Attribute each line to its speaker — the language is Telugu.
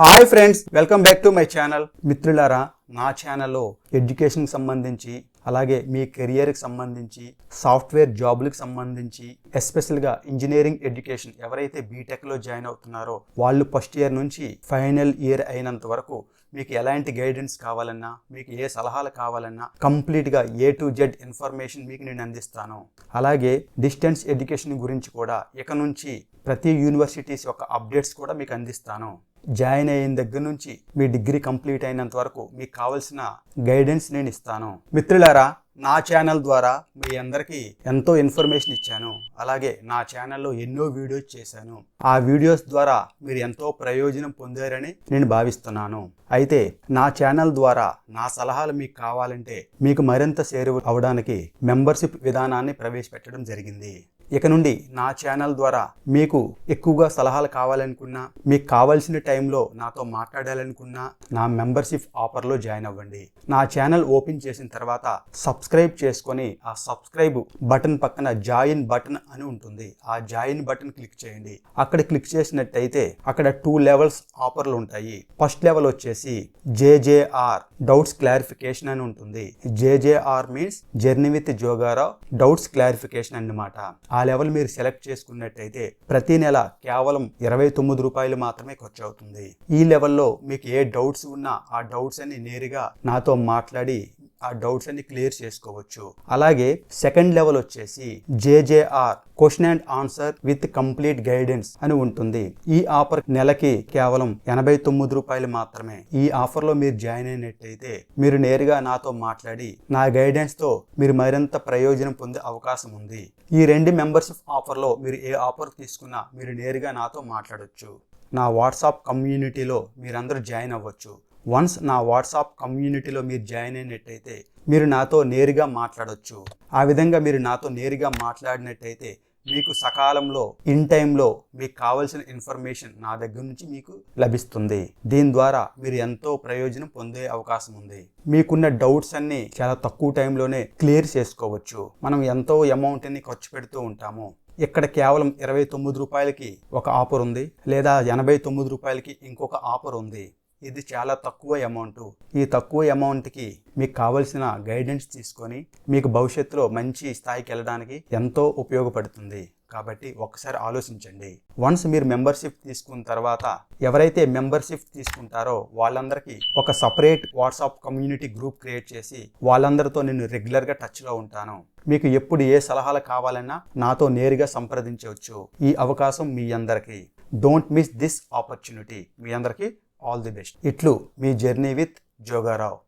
Speaker 1: Hi friends welcome back to my channel మిత్రులారా నా ఛానల్లో ఎడ్యుకేషన్కి సంబంధించి అలాగే మీ కెరియర్కి సంబంధించి సాఫ్ట్వేర్ జాబులకు సంబంధించి ఎస్పెషల్గా ఇంజనీరింగ్ ఎడ్యుకేషన్ ఎవరైతే బీటెక్లో జాయిన్ అవుతున్నారో వాళ్ళు ఫస్ట్ ఇయర్ నుంచి ఫైనల్ ఇయర్ అయినంత వరకు మీకు ఎలాంటి గైడెన్స్ కావాలన్నా మీకు ఏ సలహాలు కావాలన్నా కంప్లీట్గా ఏ టు జెడ్ ఇన్ఫర్మేషన్ మీకు నేను అందిస్తాను. అలాగే డిస్టెన్స్ ఎడ్యుకేషన్ గురించి కూడా ఇక నుంచి ప్రతి యూనివర్సిటీస్ యొక్క అప్డేట్స్ కూడా మీకు అందిస్తాను. జాయిన్ అయిన దగ్గర నుంచి మీ డిగ్రీ కంప్లీట్ అయినంత వరకు మీకు కావాల్సిన గైడెన్స్ నేను ఇస్తాను. మిత్రులారా నా ఛానల్ ద్వారా మీ అందరికీ ఎంతో ఇన్ఫర్మేషన్ ఇచ్చాను. అలాగే నా ఛానల్లో ఎన్నో వీడియోస్ చేశాను. ఆ వీడియోస్ ద్వారా మీరు ఎంతో ప్రయోజనం పొందారని నేను భావిస్తున్నాను. అయితే నా ఛానల్ ద్వారా నా సలహాలు మీకు కావాలంటే మీకు మరింత సేరు అవడానికి మెంబర్షిప్ విధానాన్ని ప్రవేశపెట్టడం జరిగింది. ఇక నుండి నా ఛానల్ ద్వారా మీకు ఎక్కువగా సలహాలు కావాలనుకున్నా మీకు కావాల్సిన టైంలో నాతో మాట్లాడాలనుకున్నా నా మెంబర్షిప్ ఆఫర్లో జాయిన్ అవ్వండి. నా ఛానల్ ఓపెన్ చేసిన తర్వాత సబ్స్క్రైబ్ చేసుకొని ఆ సబ్స్క్రైబ్ బటన్ పక్కన జాయిన్ బటన్ అని ఉంటుంది. ఆ జాయిన్ బటన్ క్లిక్ చేయండి. అక్కడ క్లిక్ చేసినట్టయితే అక్కడ టూ లెవెల్స్ ఆఫర్లు ఉంటాయి. ఫస్ట్ లెవెల్ వచ్చేసి జేజేఆర్ డౌట్స్ క్లారిఫికేషన్ అని ఉంటుంది. JJR means journey with Jogarao doubts clarification అన్నమాట. ఆ లెవెల్ మీరు సెలెక్ట్ చేసుకున్నట్టయితే ప్రతి నెల కేవలం ఇరవై తొమ్మిది రూపాయలు మాత్రమే ఖర్చు అవుతుంది ఈ లెవెల్లో మీకు ఏ డౌట్స్ ఉన్నా ఆ డౌట్స్ అన్ని నేరుగా నాతో మాట్లాడి ఆ డౌట్స్ అన్ని క్లియర్ చేసుకోవచ్చు. అలాగే సెకండ్ లెవెల్ వచ్చేసి JJR question and answer with complete guidance అని ఉంటుంది. ఈ ఆఫర్ నెలకి కేవలం ఎనభై తొమ్మిది రూపాయలు మాత్రమే. ఈ ఆఫర్లో మీరు జాయిన్ అయినట్టయితే మీరు నేరుగా నాతో మాట్లాడి నా గైడెన్స్తో మీరు మరింత ప్రయోజనం పొందే అవకాశం ఉంది. ఈ రెండు మెంబర్షిప్ ఆఫర్లో మీరు ఏ ఆఫర్ తీసుకున్నా మీరు నేరుగా నాతో మాట్లాడొచ్చు. నా వాట్సాప్ కమ్యూనిటీలో మీరందరూ జాయిన్ అవ్వచ్చు. వన్స్ నా వాట్సాప్ కమ్యూనిటీలో మీరు జాయిన్ అయినట్టయితే మీరు నాతో నేరుగా మాట్లాడొచ్చు. ఆ విధంగా మీరు నాతో నేరుగా మాట్లాడినట్టయితే మీకు సకాలంలో ఇన్ టైంలో మీకు కావలసిన ఇన్ఫర్మేషన్ నా దగ్గర నుంచి మీకు లభిస్తుంది. దీని ద్వారా మీరు ఎంతో ప్రయోజనం పొందే అవకాశం ఉంది. మీకున్న డౌట్స్ అన్ని చాలా తక్కువ టైంలోనే క్లియర్ చేసుకోవచ్చు. మనం ఎంతో అమౌంట్ని ఖర్చు పెడుతూ ఉంటాము. ఇక్కడ కేవలం ఇరవై తొమ్మిది రూపాయలకి ఒక ఆఫర్ ఉంది. లేదా ఎనభై తొమ్మిది రూపాయలకి ఇంకొక ఆఫర్ ఉంది. ఇది చాలా తక్కువ అమౌంట్ ఈ తక్కువ అమౌంట్కి మీకు కావలసిన గైడెన్స్ తీసుకొని మీకు భవిష్యత్తులో మంచి స్థాయికి వెళ్ళడానికి ఎంతో ఉపయోగపడుతుంది. కాబట్టి ఒకసారి ఆలోచించండి. వన్స్ మీరు మెంబర్షిప్ తీసుకున్న తర్వాత ఎవరైతే మెంబర్షిప్ తీసుకుంటారో వాళ్ళందరికీ ఒక separate WhatsApp community group create చేసి వాళ్ళందరితో నేను రెగ్యులర్గా టచ్లో ఉంటాను. మీకు ఎప్పుడు ఏ సలహాలు కావాలన్నా నాతో నేరుగా సంప్రదించవచ్చు. ఈ అవకాశం మీ అందరికీ. డోంట్ మిస్ దిస్ ఆపర్చునిటీ మీ అందరికీ ఆల్ ది బెస్ట్ ఇట్లు మీ జర్నీ విత్ జోగారావు